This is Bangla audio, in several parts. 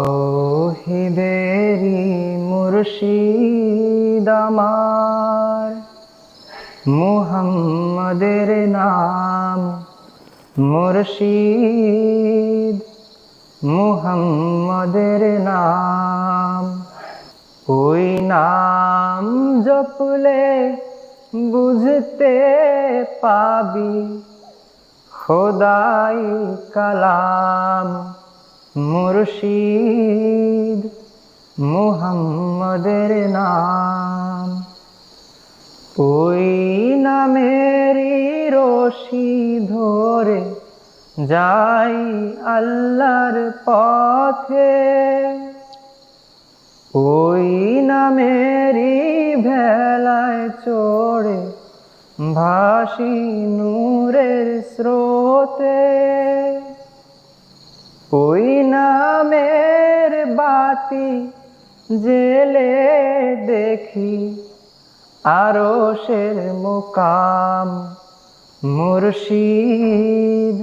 তৌহিদেরি মুর্শিদ আমার। মুহাম্মদের নাম মুর্শিদ। মুহাম্মদের নাম ওই নাম জপলে বুঝতে পাবি। খোদাই কালাম মুর্শিদ মুহাম্মদের নাম। ওই নামেরই রশি ধরে যাই আল্লাহর পথে। ওই নামেরই ভেলায় চড়ে ভাসি নূরের স্রোতে। জেলে দেখি আরও শের মুকাম মুর্শিদ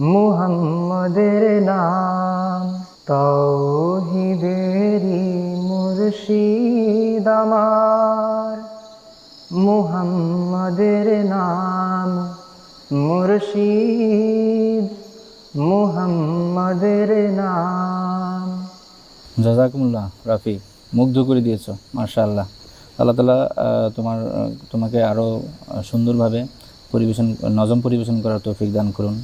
মুহাম্মদের নাম। তৌহিদেরি মুর্শিদ আমার। মুহাম্মদের নাম মুর্শিদ মুহাম্মদের নাম। জাজাকুমুল্লাহ, রাফি, মুগ্ধ করে দিয়েছ মার্শাল্লাহ আল্লাহ তালা তোমার, তোমাকে আরও সুন্দরভাবে পরিবেশন, নজম পরিবেশন করার তৌফিক দান করুন।